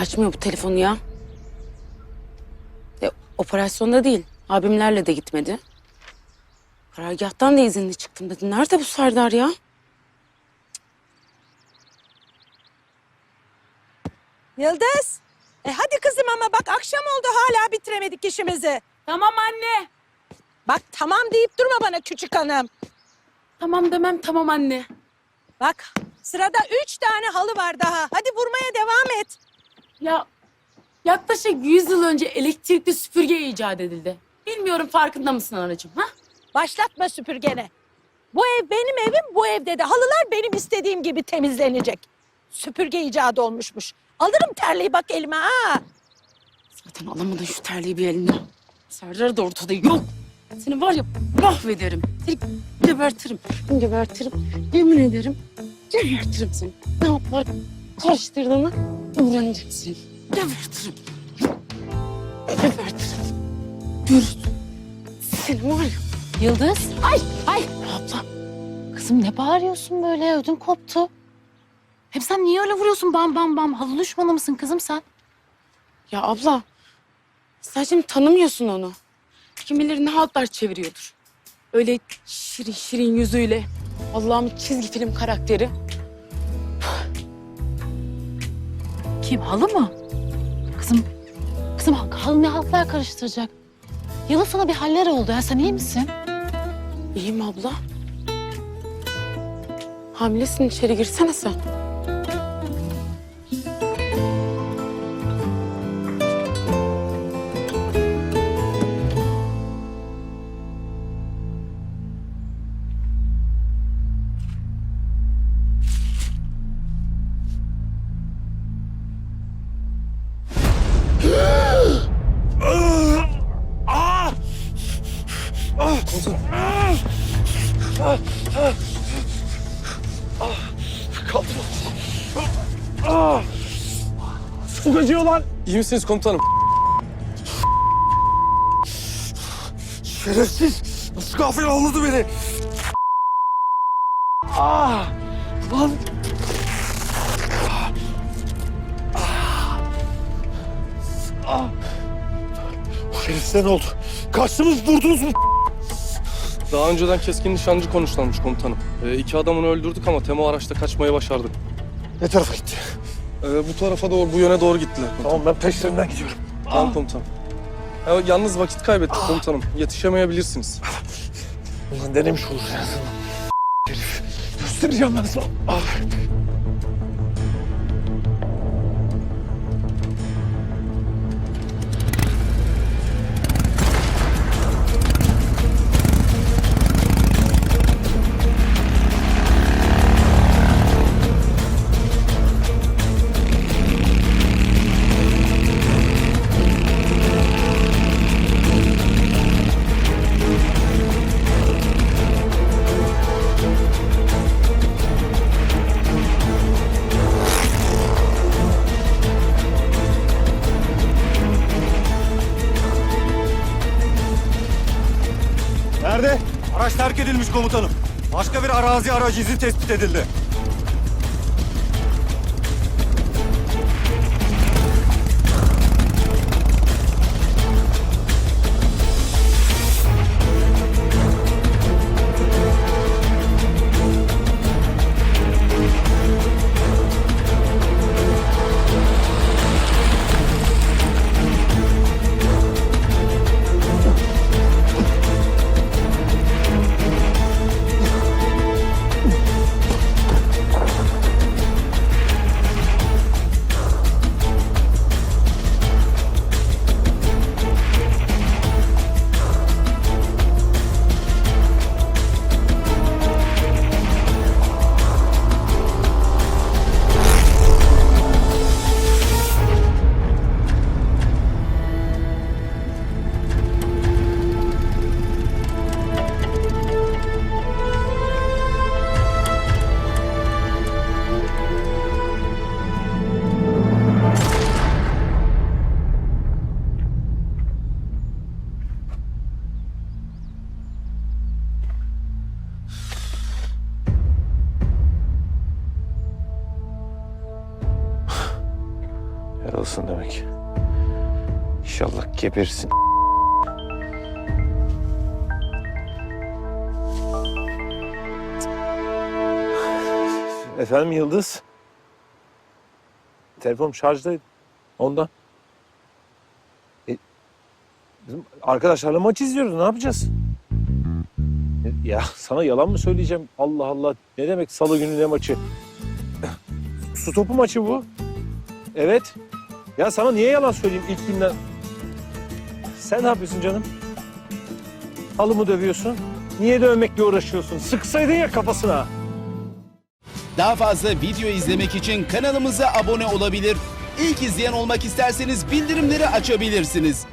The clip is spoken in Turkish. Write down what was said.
açmıyor bu telefonu ya. E, operasyonda değil. Abimlerle de gitmedi. Karargâhtan da izinli çıktım dedi. Nerede bu Serdar ya? Yıldız. E hadi kızım ama bak akşam oldu hala bitiremedik işimizi. Tamam anne. Bak tamam deyip durma bana küçük hanım. Tamam demem tamam anne. Bak sırada üç tane halı var daha. Hadi vurmaya devam et. Ya yaklaşık 100 yıl önce elektrikli süpürge icat edildi. Bilmiyorum farkında mısın anacığım ha? Başlatma süpürgene. Bu ev benim evim, bu evde de halılar benim istediğim gibi temizlenecek. Süpürge icadı olmuşmuş. Alırım terliği bak elime ha. Zaten alamadın şu terliği bir eline. Serdar da ortada yok. Seni var ya mahvederim. Seni gebertirim. Gebertirim. Yemin ederim gebertirim seni. Ne yapar karıştırdığını öğreneceksin. Gebertirim. Gebertirim. Görürsün. Seni var ya. Yıldız. Ay ay. Abla. Kızım ne bağırıyorsun böyle? Ödüm koptu. Hem sen niye öyle vuruyorsun bam bam bam? Halı düşmanı mısın kızım sen? Ya abla. Sen şimdi tanımıyorsun onu. Kim bilir ne haltlar çeviriyordur. Öyle şirin şirin yüzüyle. Allah'ım çizgi film karakteri. Kim? Halı mı? Kızım, kızım halı ne haltlar karıştıracak? Yıldız sana bir haller oldu ya. Sen iyi misin? İyiyim abla. Hamilesin içeri girsene sen. Çok acıyor lan. İyi misiniz komutanım? Şerefsiz. Nasıl gafil avladı beni? Ah! Lan! Ah! Şerefsize ne oldu? Kaçtınız vurdunuz mu? Daha önceden keskin nişancı konuşlanmış komutanım. Ee, iki adamını öldürdük ama Temo araçta kaçmayı başardı. Ne tarafa gitti? Ee, bu tarafa doğru, bu yöne doğru gittiler komutanım. Tamam ben peşlerinden gidiyorum. Tamam komutanım. Ya, yalnız vakit kaybettik komutanım. Yetişemeyebilirsiniz. Ulan denemiş olur en azından. Herif. Göstereceğim ben sana. Ah! Araç terk edilmiş komutanım. Başka bir arazi aracı izi tespit edildi. Hastasın demek. İnşallah gebersin. Efendim Yıldız? Telefonum şarjdaydı. Ondan. E, bizim arkadaşlarla maç izliyoruz. Ne yapacağız? E, Ya sana yalan mı söyleyeceğim? Allah Allah. Ne demek salı günü ne maçı? Su topu maçı bu. Evet. Ya sana niye yalan söyleyeyim ilk günden? Sen ne yapıyorsun canım? Halı mı dövüyorsun? Niye dövmekle uğraşıyorsun? Sıksaydın ya kafasına. Daha fazla video izlemek için kanalımıza abone olabilir. İlk izleyen olmak isterseniz bildirimleri açabilirsiniz.